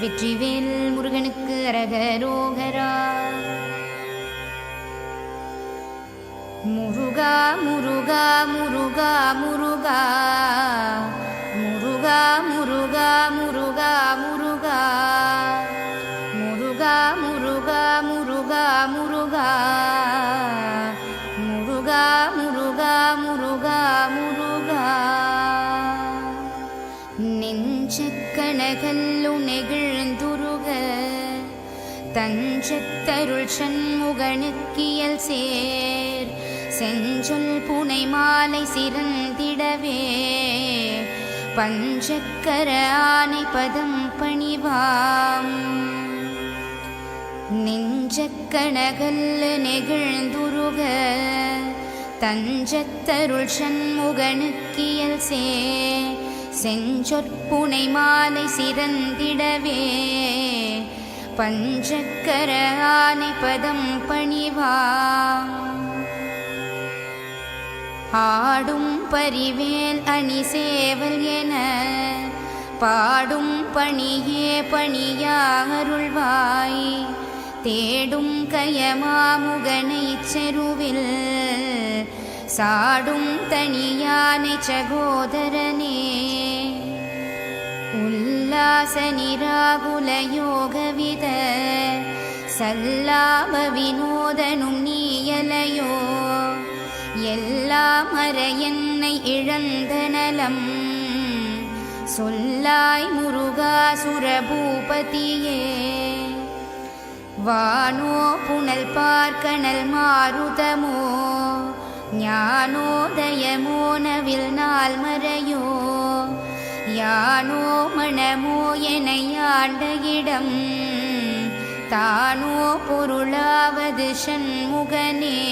வெற்றிவேல் முருகனுக்கு அரகரோகரா. முருகா முருகா முருகா முருகா. முருகா முருகா முருகா முருகா. முருகா முருகா முருகா முருகா. முருகா முருகா முருகா முருகா. நெஞ்சு கணகன் தஞ்சத்தருள் சண்முகனுக்கியல் சேர். செஞ்சொல் புனை மாலை சிறந்திடவே. பஞ்சக்கர ஆனை பதம் பணிவாம். நெஞ்சக்கணகல்ல நெகிழ்ந்துருக. தஞ்சத்தருள் சண்முகனுக்கியல் சே செஞ்சொற்புனை மாலை சிறந்திடவே. பஞ்சக்கர ஆனைபதம் பணிவா. ஆடும் பரிவேல் அணி சேவல் என பாடும் பணியே பணியாருள்வாய் தேடும் கயமாமுகனை செருவில் சாடும் தனியானை சகோதரனே. உல்லாச நிராகுல யோகவித சல்லாப வினோதனும் நீயலையோ. எல்லாம் அற என்னை இழந்த நலம். சொல்லாய் முருகா சுரபூபதியே. வானோ புனல் பார்க்கணல் மாருதமோ. ஞானோதயமோ நவில் நாள் மறையோ யானோ மனமோ என ஆண்ட இடம். தானோ பொருளாவது சண்முகனே.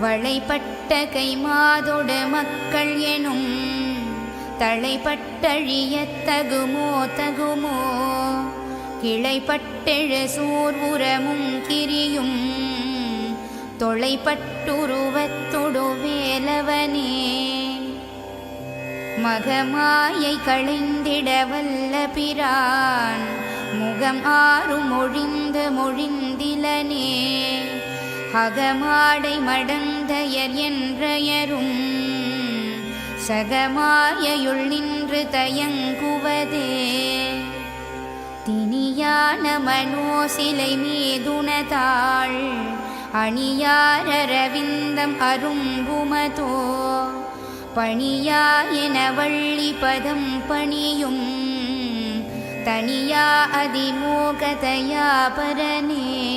வளைப்பட்ட கைமாதொடு மக்கள் எனும். தளைப்பட்டழிய தகுமோ தகுமோ. கிளைப்பட்டெழு சூர்வுரமும் கிரியும். தொலைப்பட்டுருவத்தொடு வேலவனே. மகமாயை களைந்திட வல்ல பிரான். முகம் ஆறும் மொழிந்து மொழிந்திலனே. அகமாடை மடந்தயர் என்றயரும் சகமாயையுள் நின்று தயங்குவதே. தினியான மனோசிலை மீதுணதாள். அணியாரரவிந்தம் அரும்புமதோ. பணியா என வள்ளி பதம் பணியும். தனியா அதிமோகதையா பரனே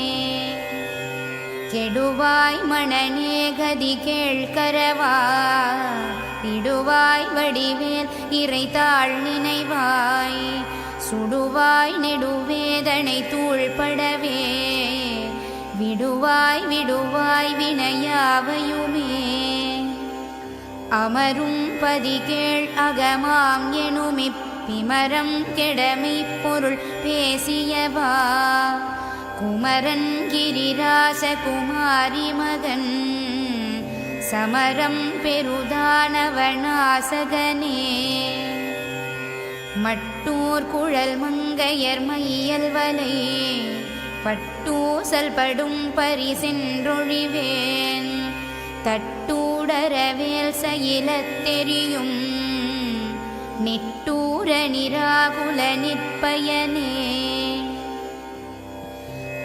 கெடுவாய் மணனே கதி கேழ்கரவா இடுவாய் வடிவேல் இறைத்தாள் நினைவாய். சுடுவாய் நெடுவேதனை தூள்படவே. விடுவாய் விடுவாய் வினையாவையுமே. அமரும் பதிகேள் அகமாம் எனுமிப்பிமரம் கெடமை பொருள் பேசியவா. குமரன் கிரிராச குமாரி மகன் சமரம் பெருதானவனாசகனே. மட்டூர் குழல் மங்கையர் மையல் வலை பட்டூசல் படும் பரிசென்றொழிவேன். தட்டூடரவே சயிலத் தெரியும். நிட்டூர நிராகுல நிற்பயனே.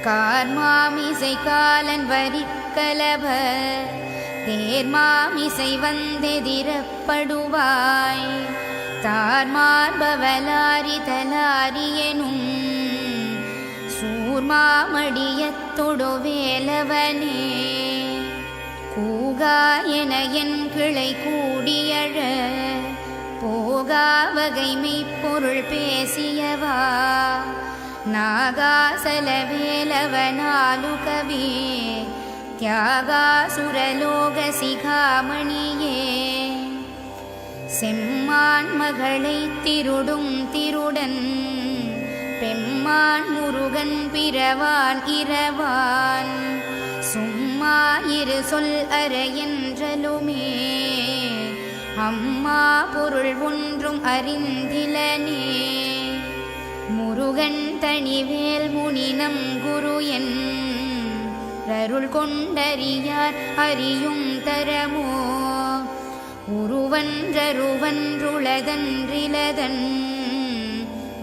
கார்மாமிசை காலன் வரிக்கலப தேர்மாமிசை வந்தெதிரப்படுவாய். தார்மார்பவலாரி தலாரியனும் சூர்மாமடியத்தொடு வேலவனே. கூகா என என் கிளை கூடியழ போகா வகைமை பொருள் பேசியவா. நாகாசல வேலவனாலு கவி தியாகாசுரலோக சிகாமணியே. செம்மான் மகளை திருடும் திருடன் பெம்மான் முருகன் பிறவான் இரவான். சும்மா இரு சொல் அற என்றலுமே. அம்மா பொருள் ஒன்றும் அறிந்திலனே. முருகன் தனிவேல் முனினம் குரு என். அருள் கொண்டறியார் அறியும் தரமோ. உருவன்றருவன்றுளதன்றிலதன்.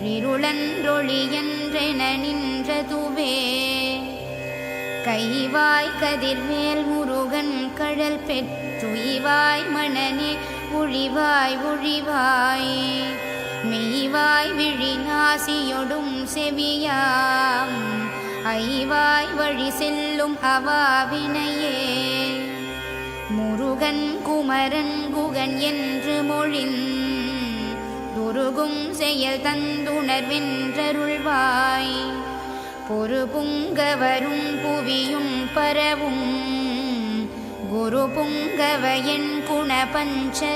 இருளன்றொழியன்றென நின்றதுவே. கைவாய் கதிர்வேல் முருகன் கழல் பெற்றுய்வாய் மணனே ஒழிவாய் ஒழிவாய். மெய்வாய் விழிநாசியொடும் செவியாம் ஐவாய் வழி செல்லும் அவாவினையே. முருகன் குமரன் குகன் என்று மொழின் துருகும் செயல் தந்துணர்வென்றருள்வாய். பொறு புங்கவரும் புவியும் பரவும். குரு புங்கவயன் குணபஞ்சரனே.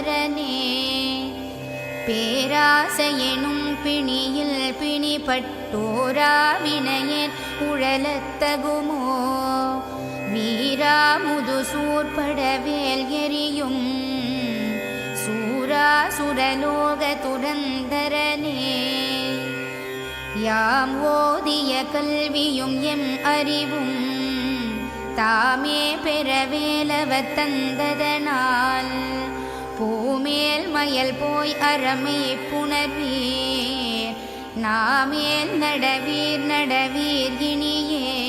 பேராசையெனும் பிணியில் பிணிப்பட்டோராவினையன் உழலத்தகுமோ? வீரா முதுசூர்படவேல் எரியும். சூரா சுரலோக துரந்தரனே. யாம் ஓதிய கல்வியும் எம் அறிவும் தாமே பெறவேலவ தந்ததனால். பூமேல் மயல் போய் அறமே புணர்வீர் நாமேல் நடவீர் நடவீர் இனியே.